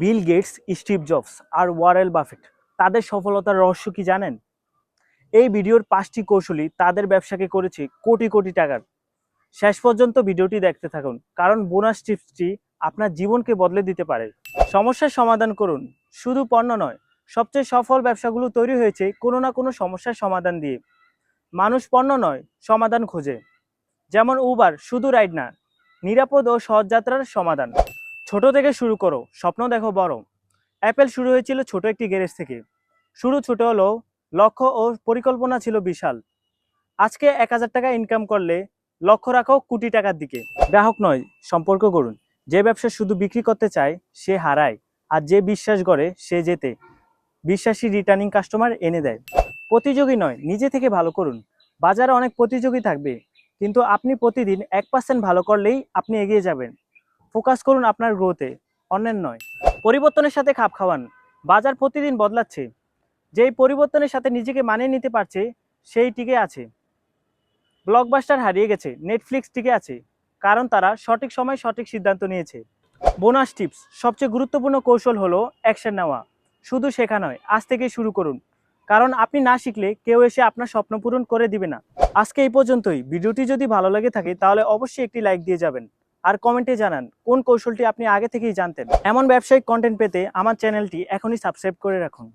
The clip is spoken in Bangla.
বিল গেটস, স্টিভ জবস আর ওয়ারেল বাফেট। তাদের সফলতার রহস্য কি জানেন? এই ভিডিওর পাঁচটি কৌশলী তাদের ব্যবসাকে করেছে কোটি কোটি টাকার। শেষ পর্যন্ত ভিডিওটি দেখতে থাকুন, কারণ বোনাস টিপসটি আপনার জীবনকে বদলে দিতে পারে। সমস্যার সমাধান করুন, শুধু পণ্য নয়, সবচেয়ে সফল ব্যবসাগুলো তৈরি হয়েছে কোনো না কোনো সমস্যার সমাধান দিয়ে। মানুষ পণ্য নয়, সমাধান খোঁজে। যেমন উবার, শুধু রাইড না, নিরাপদ ও সহজ যাত্রার সমাধান। ছোট থেকে শুরু করো, স্বপ্ন দেখো বড় অ্যাপেল শুরু হয়েছিল ছোট একটি গ্যারেজ থেকে। শুরু ছোট হলেও লক্ষ্য ও পরিকল্পনা ছিল বিশাল। আজকে এক হাজার টাকা ইনকাম করলে লক্ষ্য রাখো কোটি টাকার দিকে। গ্রাহক নয়, সম্পর্ক করুন। যে ব্যবসা শুধু বিক্রি করতে চায়, সে হারায়। আর যে বিশ্বাস করে, সে যেতে বিশ্বাসী রিটার্নিং কাস্টমার এনে দেয়। প্রতিযোগী নয়, নিজে থেকে ভালো করুন। বাজারে অনেক প্রতিযোগী থাকবে, কিন্তু আপনি প্রতিদিন এক পার্সেন্ট ভালো করলেই আপনি এগিয়ে যাবেন। ফোকাস করুন আপনার গ্রোথে অন্যের নয়। পরিবর্তনের সাথে খাপ খাওয়ান, বাজার প্রতিদিন বদলাচ্ছে। যেই পরিবর্তনের সাথে নিজেকে মানিয়ে নিতে পারছে, সেই টিকে আছে। ব্লকবাস্টার হারিয়ে গেছে নেটফ্লিক্স টিকে আছে, কারণ তারা সঠিক সময় সঠিক সিদ্ধান্ত নিয়েছে। বোনাস টিপস সবচেয়ে গুরুত্বপূর্ণ কৌশল হলো অ্যাকশন নেওয়া। শুধু শেখা নয়, আজ থেকেই শুরু করুন। কারণ আপনি না শিখলে কেউ এসে আপনার স্বপ্ন পূরণ করে দিবে না। আজকে এই পর্যন্তই। ভিডিওটি যদি ভালো লাগে থাকে, তাহলে অবশ্যই একটি লাইক দিয়ে যাবেন। আর কমেন্টে জানান, কোন কৌশলটি আপনি আগে থেকেই জানতেন? এমন ব্যবসায়িক কন্টেন্ট পেতে আমার চ্যানেলটি এখনই সাবস্ক্রাইব করে রাখুন।